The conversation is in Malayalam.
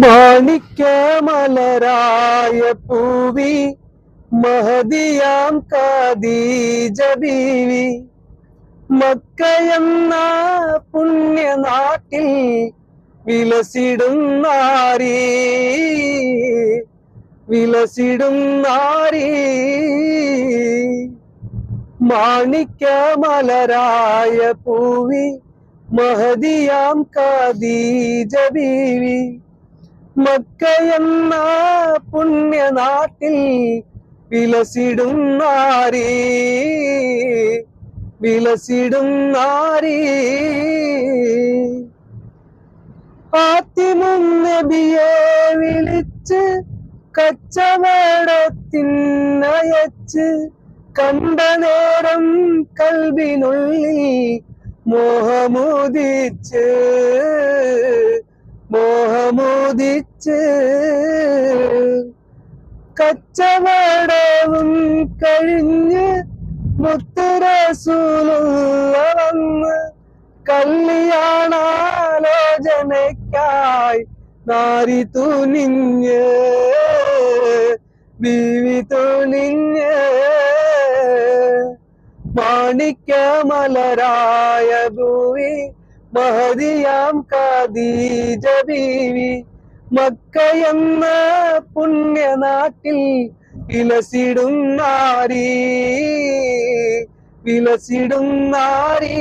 മാണിക്യമലരായ പൂവി മഹദിയാം കാദീജ ബീവി. മക്കയെന്ന പുണ്യനാട്ടിൽ വിലസിടും വിലസിടുന്നാരി വിലസിടും നാരീ. മാണിക്യമലരായ പൂവി മഹദിയാം കാദീജ ബീവി മക്കയെന്ന പുണ്യനാട്ടിൽ വിലസിടും നാരീ. വിലസിടും നാരീ. ആത്തിമും നബിയെ വിളിച്ച് കച്ചവടത്തിനയച്ച് കണ്ട നേരം കൽവിനുള്ളിൽ മോഹമുദിച്ച് മോഹമോദിച്ച്. കച്ചവടവും കഴിഞ്ഞ് മുത്തുരസൂലുള്ള വന്ന് കല്യാണാലോചനയ്ക്കായി നാരി തുനിഞ്ഞ് ബീവി തുനിഞ്ഞ്. മാണിക്യമലരായ ഭൂവി മഹതിയാം കാദീജ ബീവി. മക്കയെന്ന പുണ്യനാട്ടിൽ വിലസിടും നാരീ വിലസിടും നാരീ.